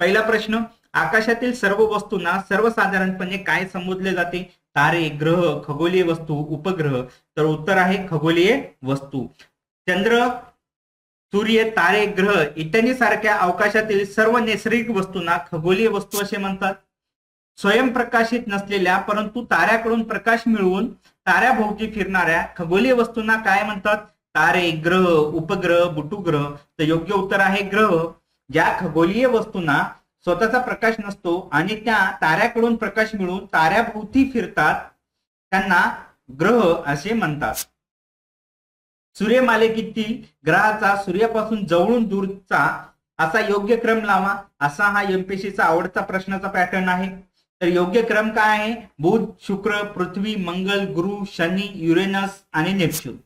पहिला प्रश्न आकाशातील सर्व वस्तूंना सर्वसाधारणपणे काय संबोधले जाते? तारे ग्रह खगोलीय वस्तू उपग्रह. तर उत्तर आहे खगोलीय वस्तू. चंद्र सूर्य तारे ग्रह इत्यादी सारख्या अवकाशातील सर्व नैसर्गिक वस्तूंना खगोलीय वस्तू असे म्हणतात. स्वयंप्रकाशित नसलेल्या परंतु ताऱ्याकडून प्रकाश मिळवून ताऱ्याभोवती फिरणाऱ्या खगोलीय वस्तूंना काय म्हणतात? तारे ग्रह उपग्रह बुटुग्रह. तर योग्य उत्तर आहे ग्रह. ज्या खगोलीय वस्तूंना स्वतःचा प्रकाश नसतो आणि त्या ताऱ्याकडून प्रकाश मिळून ताऱ्याभोवती फिरतात त्यांना ग्रह असे म्हणतात. सूर्यमालिकेतील ग्रहाचा सूर्यापासून जवळून दूरचा असा योग्य क्रम लावा असा हा एमपीसीचा आवडता प्रश्नाचा पॅटर्न आहे. तर योग्य क्रम काय आहे? बुध शुक्र पृथ्वी मंगल गुरु शनी युरेनस आणि नेपच्यून.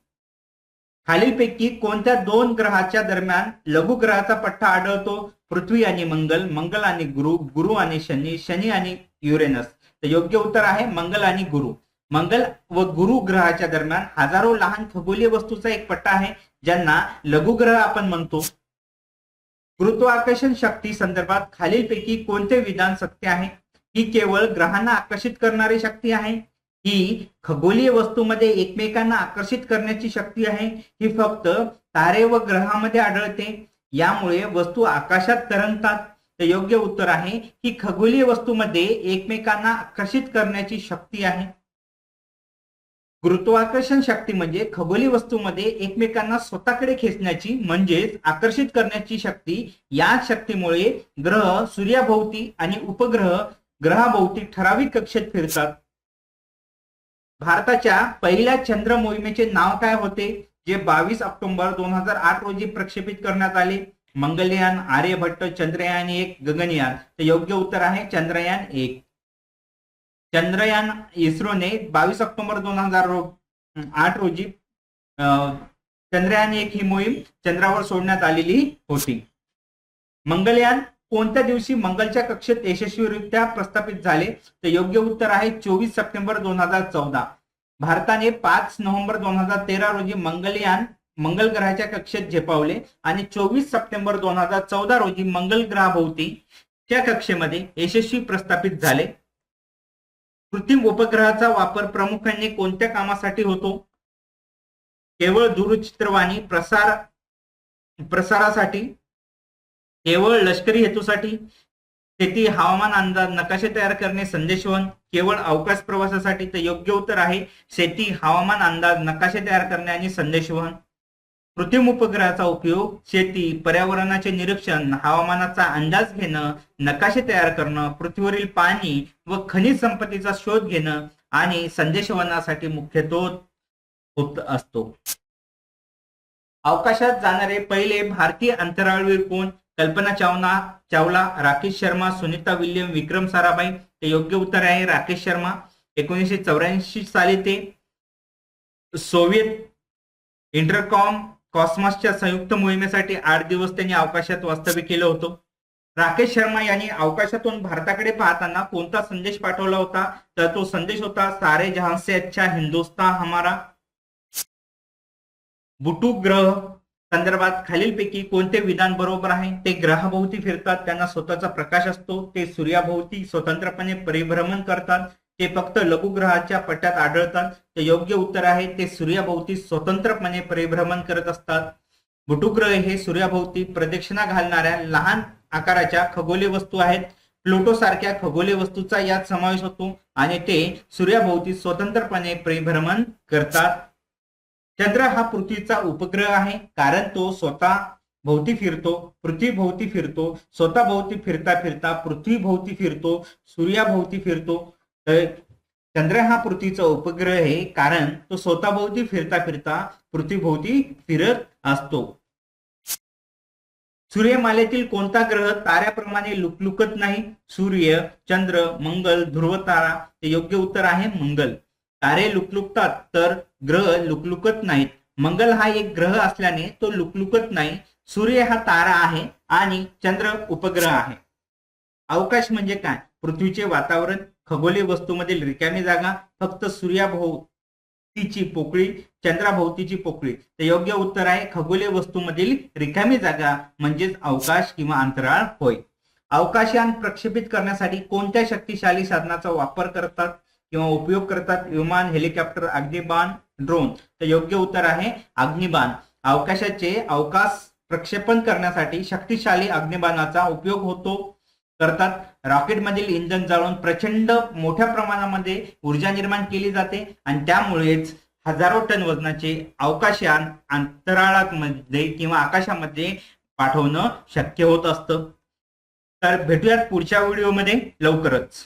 खालीलपैकी कोणत्या दोन ग्रहाच्या दरम्यान लघु ग्रहाचा पट्टा आढळतो? पृथ्वी आणि मंगल मंगल आणि गुरु गुरु आणि शनी शनी आणि युरेनस. तर योग्य उत्तर आहे मंगल आणि गुरु. मंगल व गुरु ग्रहाच्या दरम्यान हजारो लहान खगोलीय वस्तूचा एक पट्टा आहे ज्यांना लघुग्रह आपण म्हणतो. गुरुत्वाकर्षण शक्ती संदर्भात खालीलपैकी कोणते विधान सत्य आहे? ही केवळ ग्रहांना आकर्षित करणारी शक्ती आहे. ही खगोलीय वस्तूमध्ये एकमेकांना आकर्षित करण्याची शक्ती आहे. ही फक्त तारे व ग्रहामध्ये आढळते. यामुळे वस्तू आकाशात तरंगतात. तर योग्य उत्तर आहे की खगोलीय वस्तूमध्ये एकमेकांना आकर्षित करण्याची शक्ती आहे. गुरुत्वाकर्षण शक्ती म्हणजे खगोलीय वस्तूमध्ये एकमेकांना स्वतःकडे खेचण्याची म्हणजेच आकर्षित करण्याची शक्ती. या शक्तीमुळे ग्रह सूर्याभोवती आणि उपग्रह ग्रहाभोवती ठराविक कक्षेत फिरतात. भारताच्या पहिल्या चंद्र मोहिमेचे नाव काय होते? जे बावीस ऑक्टोबर दोन हजार आठ रोजी प्रक्षेपित करण्यात आले. मंगलयान आर्यभट्ट चंद्रयान एक गगनयान. तर योग्य उत्तर आहे चंद्रयान एक. चंद्रयान इस्रोने बावीस ऑक्टोबर दोन हजार आठ रोजी चंद्रयान एक ही मोहीम चंद्रावर सोडण्यात आलेली होती. मंगलयान कोणत्या दिवशी मंगलच्या कक्षेत यशस्वीरित्या प्रस्थापित झाले तर योग्य उत्तर आहे चोवीस सप्टेंबर दोन हजार चौदा. भारताने पाच नोव्हेंबर दोन हजार तेरा रोजी मंगलयान मंगल ग्रहाच्या कक्षेत झेपावले आणि चोवीस सप्टेंबर दोन हजार चौदा रोजी मंगल ग्रहाभोवती त्या कक्षेमध्ये यशस्वी प्रस्थापित झाले. कृत्रिम उपग्रहाचा वापर प्रामुख्याने कोणत्या कामासाठी होतो? केवळ दूरचित्रवाणी प्रसार प्रसारासाठी केवळ लष्करी हेतूसाठी? शेती हवामान अंदाज नकाशे तयार करणे संदेशवन केवळ अवकाश प्रवासासाठी तर योग्य उत्तर आहे. शेती हवामान अंदाज नकाशे तयार करणे आणि संदेशवहन कृत्रिम उपग्रहाचा उपयोग शेती पर्यावरणाचे निरीक्षण हवामानाचा अंदाज घेणं नकाशे तयार करणं पृथ्वीवरील पाणी व खनिज संपत्तीचा शोध घेणं आणि संदेशवनासाठी मुख्यत्व होत असतो. अवकाशात जाणारे पहिले भारतीय अंतराळवीर कोण? कल्पना चावना चावला राकेश शर्मा सुनीता विल्यम विक्रम साराभाई ते योग्य उत्तर आहे. राकेश शर्मा एकोणीसशे चौऱ्याऐंशी साली ते सोव्हिएत इंटरकॉम कॉस्मॉसच्या संयुक्त मोहिमेसाठी आठ दिवस त्यांनी अवकाशात वास्तव्य केलं होतं. राकेश शर्मा यांनी अवकाशातून भारताकडे पाहताना कोणता संदेश पाठवला होता? तर तो संदेश होता सारे जहांसे अच्छा हिंदुस्तान हमारा बुटू ग्रह संदर्भात खालीलपैकी कोणते विधान बरोबर आहे ते ग्रहाभोवती फिरतात त्यांना स्वतःचा प्रकाश असतो ते सूर्याभोवती स्वतंत्रपणे परिभ्रमण करतात ते फक्त लघुग्रहाच्या पट्ट्यात आढळतात ते योग्य उत्तर आहे ते सूर्याभोवती स्वतंत्रपणे परिभ्रमण करत असतात. बुटुग्रह हे सूर्याभोवती प्रदक्षिणा घालणाऱ्या लहान आकाराच्या खगोलीय वस्तू आहेत. प्लुटो सारख्या खगोलीय वस्तूचा यात समावेश होतो आणि ते सूर्याभोवती स्वतंत्रपणे परिभ्रमण करतात. चंद्र हा पृथ्वीचा उपग्रह आहे. कारण तो स्वतः भोवती फिरतो पृथ्वी भोवती फिरतो स्वतः भोवती फिरता फिरता पृथ्वी भोवती फिरतो सूर्याभोवती फिरतो. चंद्र हा पृथ्वीचा उपग्रह आहे. कारण तो स्वतःभोवती फिरता फिरता पृथ्वीभोवती फिरत असतो. सूर्यमालेतील कोणता ग्रह ताऱ्याप्रमाणे लुकलुकत नाही? सूर्य चंद्र मंगल ध्रुव तारा हे योग्य उत्तर आहे मंगल. तारे लुकलुकतात तर ग्रह लुकलुकत नाहीत. मंगल हा एक ग्रह असल्याने तो लुकलुकत नाही. सूर्य हा तारा आहे आणि चंद्र उपग्रह आहे. अवकाश म्हणजे काय? पृथ्वीचे वातावरण खगोलीय वस्तूमधील रिकामी जागा फक्त सूर्याभोवतीची पोकळी चंद्राभोवतीची पोकळी. तर योग्य उत्तर आहे खगोलीय वस्तूमधील रिकामी जागा म्हणजेच अवकाश किंवा अंतराळ होय. अवकाशयान प्रक्षेपित करण्यासाठी कोणत्या शक्तिशाली साधनाचा वापर करतात? किंवा उपयोग करतात विमान हेलिकॉप्टर अग्निबाण ड्रोन तर योग्य उत्तर आहे अग्निबाण. अवकाशाचे अवकाश प्रक्षेपण करण्यासाठी शक्तिशाली अग्निबाणाचा उपयोग होतो करतात. रॉकेटमधील इंधन जाळून प्रचंड मोठ्या प्रमाणामध्ये ऊर्जा निर्माण केली जाते आणि त्यामुळेच हजारो टन वजनाचे अवकाशयान अंतराळामध्ये किंवा आकाशामध्ये पाठवणं शक्य होत असतं. तर भेटूयात पुढच्या व्हिडिओमध्ये लवकरच.